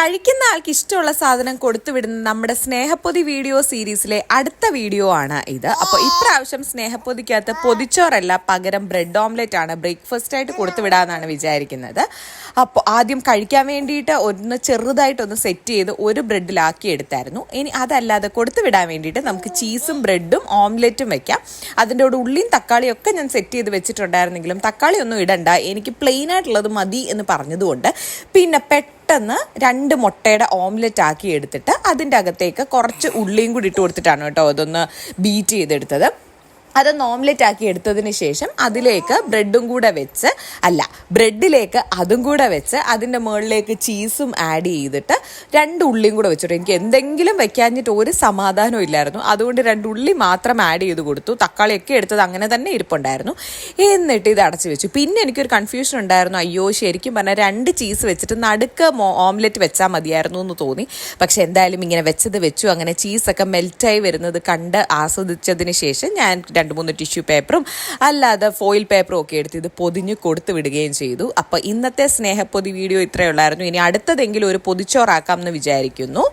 കഴിക്കുന്ന ആൾക്ക് ഇഷ്ടമുള്ള സാധനം കൊടുത്തുവിടുന്ന നമ്മുടെ സ്നേഹപ്പൊതി വീഡിയോ സീരീസിലെ അടുത്ത വീഡിയോ ആണ് ഇത്. അപ്പോൾ ഇപ്രാവശ്യം സ്നേഹപ്പൊതിക്കകത്ത് പൊതിച്ചോറല്ല പകരം ബ്രെഡ് ഓംലെറ്റ് ആണ് ബ്രേക്ക്ഫാസ്റ്റ് ആയിട്ട് കൊടുത്തുവിടാന്നാണ് വിചാരിക്കുന്നത്. അപ്പോൾ ആദ്യം കഴിക്കാൻ വേണ്ടിയിട്ട് ഒന്ന് ചെറുതായിട്ട് ഒന്ന് സെറ്റ് ചെയ്ത് ഒരു ബ്രെഡിലാക്കി എടുത്തായിരുന്നു. ഇനി അതല്ലാതെ കൊടുത്തുവിടാൻ വേണ്ടിയിട്ട് നമുക്ക് ചീസും ബ്രെഡും ഓംലെറ്റും വെക്കാം. അതിന്റെ കൂടെ ഉള്ളിയും തക്കാളിയും ഒക്കെ ഞാൻ സെറ്റ് ചെയ്ത് വെച്ചിട്ടുണ്ടായിരുന്നെങ്കിലും തക്കാളി ഒന്നും ഇടണ്ട എനിക്ക് പ്ലെയിൻ ആയിട്ടുള്ളത് മതി എന്ന് പറഞ്ഞതുകൊണ്ട്. പിന്നെ പെട്ടെന്ന് രണ്ട് മുട്ടയുടെ ഓംലെറ്റ് ആക്കി എടുത്തിട്ട് അതിന്റെ അകത്തേക്ക് കുറച്ച് ഉള്ളിയും കൂടി ഇട്ട് കൊടുത്തിട്ടാണ് കേട്ടോ അതൊന്ന് ബീറ്റ് ചെയ്തെടുത്തത്. അതൊന്ന് ഓംലെറ്റ് ആക്കി എടുത്തതിന് ശേഷം അതിലേക്ക് ബ്രെഡും കൂടെ വെച്ച് അല്ല ബ്രെഡിലേക്ക് അതും കൂടെ വെച്ച് അതിന്റെ മുകളിലേക്ക് ചീസും ആഡ് ചെയ്തിട്ട് രണ്ട് ഉള്ളിയും കൂടെ വെച്ചിട്ട്. എനിക്ക് എന്തെങ്കിലും വെക്കാഞ്ഞിട്ട് ഒരു സമാധാനവും ഇല്ലായിരുന്നു. അതുകൊണ്ട് രണ്ട് ഉള്ളി മാത്രം ആഡ് ചെയ്ത് കൊടുത്തു. തക്കാളിയൊക്കെ എടുത്തത് അങ്ങനെ തന്നെ ഇരിപ്പുണ്ടായിരുന്നു. എന്നിട്ട് ഇത് അടച്ചു വെച്ചു. പിന്നെ എനിക്കൊരു കൺഫ്യൂഷൻ ഉണ്ടായിരുന്നു. അയ്യോ ശരിക്കും പറഞ്ഞാൽ രണ്ട് ചീസ് വെച്ചിട്ട് നടുക്ക് ഓംലെറ്റ് വെച്ചാൽ മതിയായിരുന്നു എന്ന് തോന്നി. പക്ഷെ എന്തായാലും ഇങ്ങനെ വെച്ചത് വെച്ചു. അങ്ങനെ ചീസൊക്കെ മെൽറ്റായി വരുന്നത് കണ്ട് ആസ്വദിച്ചതിന് ശേഷം ഞാൻ രണ്ട് മൂന്ന് ടിഷ്യൂ പേപ്പറും അല്ലാതെ ഫോയിൽ പേപ്പറും ഒക്കെ എടുത്ത് ഇത് പൊതിഞ്ഞ് കൊടുത്തു വിടുകയും ചെയ്തു. അപ്പോൾ ഇന്നത്തെ സ്നേഹപ്പൊതി വീഡിയോ ഇത്രയേ ഉള്ളായിരുന്നു. ഇനി അടുത്തതെങ്കിലും ഒരു പൊതിച്ചോറാക്കാം എന്ന് വിചാരിക്കുന്നു.